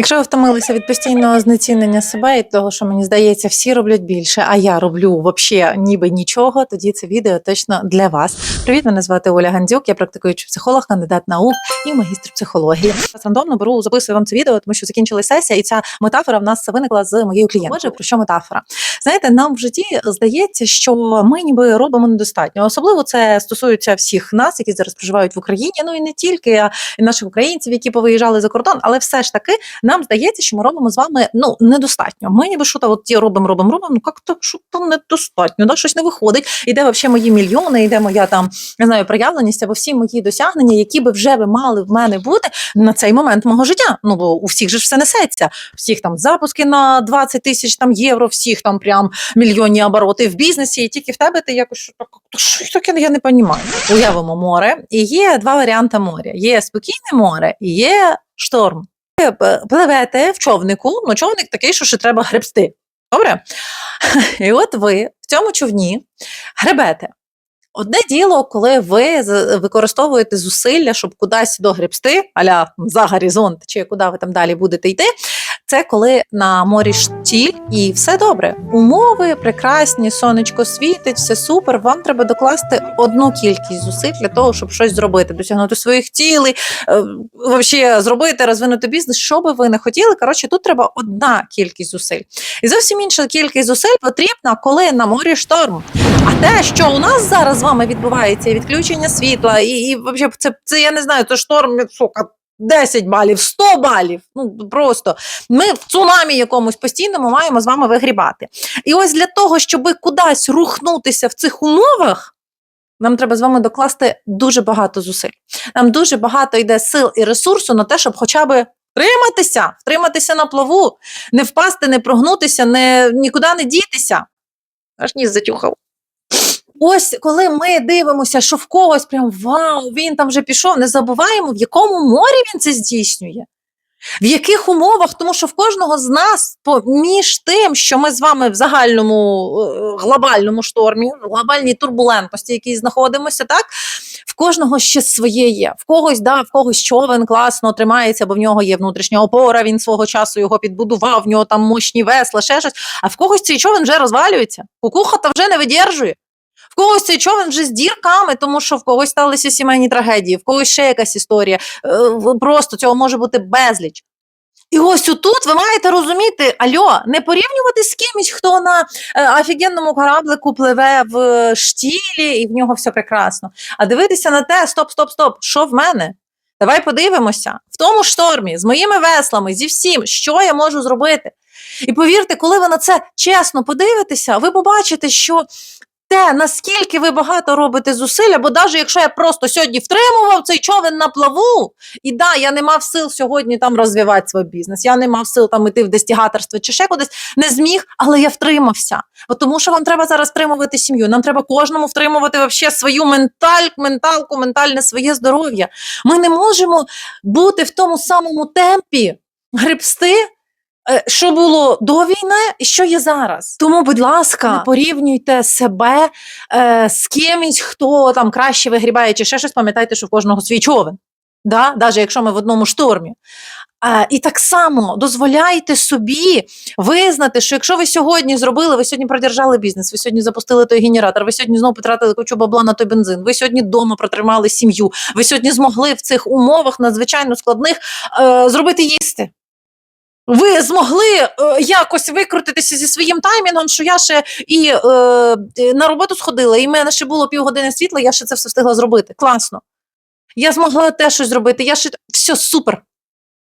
Якщо ви втомилися від постійного знецінення себе і того, що мені здається, всі роблять більше, а я роблю вообще ніби нічого, тоді це відео точно для вас. Привіт, мене звати Оля Гандзюк, я практикуючий психолог, кандидат наук і магістр психології. Зараз рандомно беру, записую вам це відео, тому що закінчилася сесія, і ця метафора в нас виникла з моєю клієнткою. Отже, про що метафора? Знаєте, нам в житті здається, що ми ніби робимо недостатньо. Особливо це стосується всіх нас, які зараз проживають в Україні. Ну і не тільки а і наших українців, які повиїжджали за кордон, але все ж таки нам здається, що ми робимо з вами ну недостатньо. Ми ніби що то от робимо, робимо, робимо. Ну як так, що там недостатньо? Да? Щось не виходить. Іде взагалі мої мільйони, іде моя там не знаю проявленість або всі мої досягнення, які би вже би мали в мене бути на цей момент мого життя. Ну бо у всіх же ж все несеться. Всіх там запуски на 20 тисяч там євро, всіх там прям мільйонні обороти в бізнесі, і тільки в тебе ти якось так, що таке я не розумію. Уявимо море, і є два варіанти моря: є спокійне море і є шторм. Ви пливете в човнику, ну човник такий, що ще треба гребсти. Добре? І от ви в цьому човні гребете. Одне діло, коли ви використовуєте зусилля, щоб кудись догребсти, аля за горизонт, чи куди ви там далі будете йти. Це коли на морі штіль і все добре. Умови прекрасні, сонечко світить, все супер. Вам треба докласти одну кількість зусиль для того, щоб щось зробити, досягнути своїх цілей, е, вообще зробити, розвинути бізнес. Що би ви не хотіли. Коротше, тут треба одна кількість зусиль. І зовсім інша кількість зусиль потрібна, коли на морі шторм. А те, що у нас зараз з вами відбувається, і відключення світла, і, і вообще це, це я не знаю, це шторм, сука. 10 балів, 100 балів. Ну просто ми в цунамі якомусь постійному маємо з вами вигрібати. І ось для того, щоб кудись рухнутися в цих умовах, нам треба з вами докласти дуже багато зусиль. Нам дуже багато йде сил і ресурсу на те, щоб хоча б втриматися, втриматися на плаву, не впасти, не прогнутися, не, нікуди не дітися. Аж ніс затюхав. Ось коли ми дивимося, що в когось прям вау, він там вже пішов, не забуваємо, в якому морі він це здійснює. В яких умовах, тому що в кожного з нас поміж тим, що ми з вами в загальному е, глобальному штормі, глобальній турбулентності, в якій знаходимося, так в кожного ще своє є. В когось, да, в когось човен класно тримається, бо в нього є внутрішня опора, він свого часу його підбудував, в нього там мощні весла, ще щось. А в когось цей човен вже розвалюється, кукуха та вже не видержує. Когось цей човен вже з дірками, тому що в когось сталися сімейні трагедії, в когось ще якась історія. Е, Просто цього може бути безліч. І ось отут ви маєте розуміти, альо, не порівнювати з кимось, хто на е, офігенному кораблику пливе в е, штілі, і в нього все прекрасно. А дивитися на те, стоп, стоп, стоп, що в мене? Давай подивимося в тому штормі, з моїми веслами, зі всім, що я можу зробити. І повірте, коли ви на це чесно подивитеся, ви побачите, що те, наскільки ви багато робите зусиль, бо навіть якщо я просто сьогодні втримував цей човен на плаву, і да, я не мав сил сьогодні там розвивати свій бізнес, я не мав сил там іти в дестігаторство чи ще кудись, не зміг, але я втримався. Бо тому що вам треба зараз втримувати сім'ю. Нам треба кожному втримувати вообще свою менталь, менталку, ментальне своє здоров'я. Ми не можемо бути в тому самому темпі гребсти. Е, Що було до війни і що є зараз? Тому, будь ласка, не порівнюйте себе е, з кимось, хто там краще вигрібає чи ще щось. Пам'ятайте, що в кожного свій човен, да? навіть якщо ми в одному штормі. А, і так само дозволяйте собі визнати, що якщо ви сьогодні зробили, ви сьогодні продержали бізнес, ви сьогодні запустили той генератор, ви сьогодні знову потратили кучу бабла на той бензин, ви сьогодні вдома протримали сім'ю, ви сьогодні змогли в цих умовах надзвичайно складних е, зробити їсти. Ви змогли е, якось викрутитися зі своїм таймінгом, що я ще і е, е, на роботу сходила, і в мене ще було півгодини світла, я ще це все встигла зробити. Класно. Я змогла те щось зробити. Я ще все супер.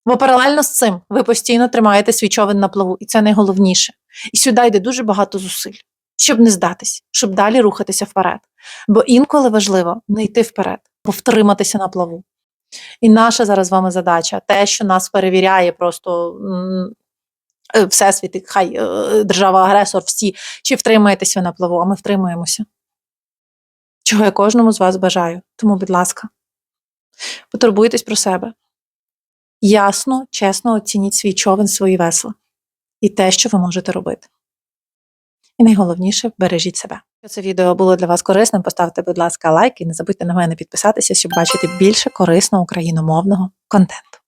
Бо паралельно з цим ви постійно тримаєте свій човен на плаву, і це найголовніше. І сюди йде дуже багато зусиль, щоб не здатись, щоб далі рухатися вперед. Бо інколи важливо не йти вперед, бо втриматися на плаву. І наша зараз з вами задача, те, що нас перевіряє просто е, всесвіт, хай е, держава-агресор, всі, чи втримаєтесь ви на плаву, а ми втримуємося. Чого я кожному з вас бажаю. Тому, будь ласка, потурбуйтесь про себе. Ясно, чесно оцініть свій човен, свої весла і те, що ви можете робити. І найголовніше бережіть себе. Якщо це відео було для вас корисним, поставте, будь ласка, лайк і не забудьте на мене підписатися, щоб бачити більше корисного україномовного контенту.